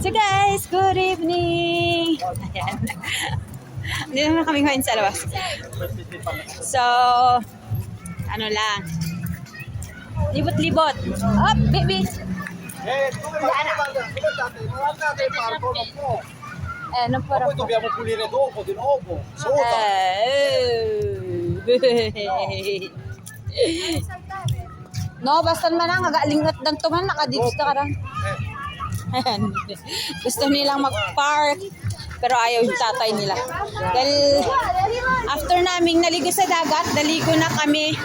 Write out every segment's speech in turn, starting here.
So guys, good evening! Ayan. Hindi naman kami ngayon sa labas. So, ano lang. Libot-libot. Up, baby! Eh, non può. Eh, Ma farò poi dobbiamo pulire dopo, di nuovo. Sotto. Eh. No, basta man lang, agalingat dan to man, nakadibs na ka lang. Ayan. Gusto nilang mag-park, pero ayaw yung tatay nila. Dahil after naming naligo sa dagat, naligo na kami.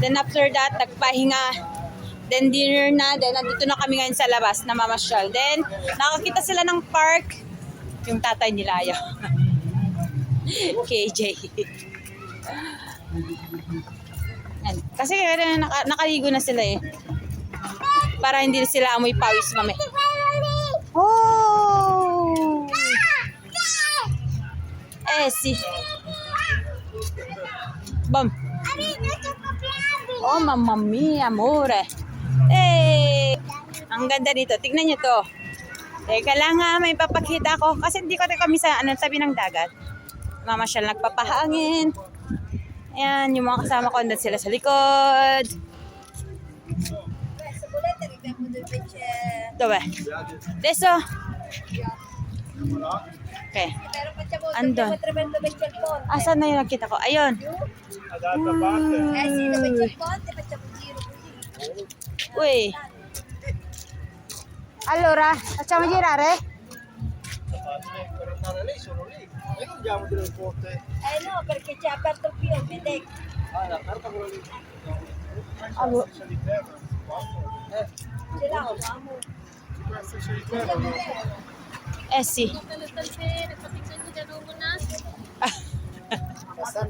Then after that, nagpahinga. Then dinner na, then nandito na kami ngayon sa labas na mamasyal. Then nakakita sila ng park, yung tatay nila ayaw. KJ. Kasi naka, nakaligo na sila eh. Para hindi sila amoy pawis mami. Oh! Eh, si. Bam. Oh, mamma mia, amore. Eh, ang ganda dito. Tignan nyo to. Teka lang ha, may papakita ko. Kasi hindi ko kami sa ano, tabi ng dagat. Mama siya nagpapahangin. Ayan, yung mga kasama ko, andun sila sa likod. Dove? Adesso. Okay. Andun. Asan na yung nakita ko? Ayun. Eh c'è il. Uy. Allora, facciamo girare? E non andiamo di nel ponte. Eh no, perché c'è aperto il fiume, dai. Ah, è aperto quello lì. Allora. Striscia di terra. Ce l'ho, amo. la striscia di terra. Eh É, S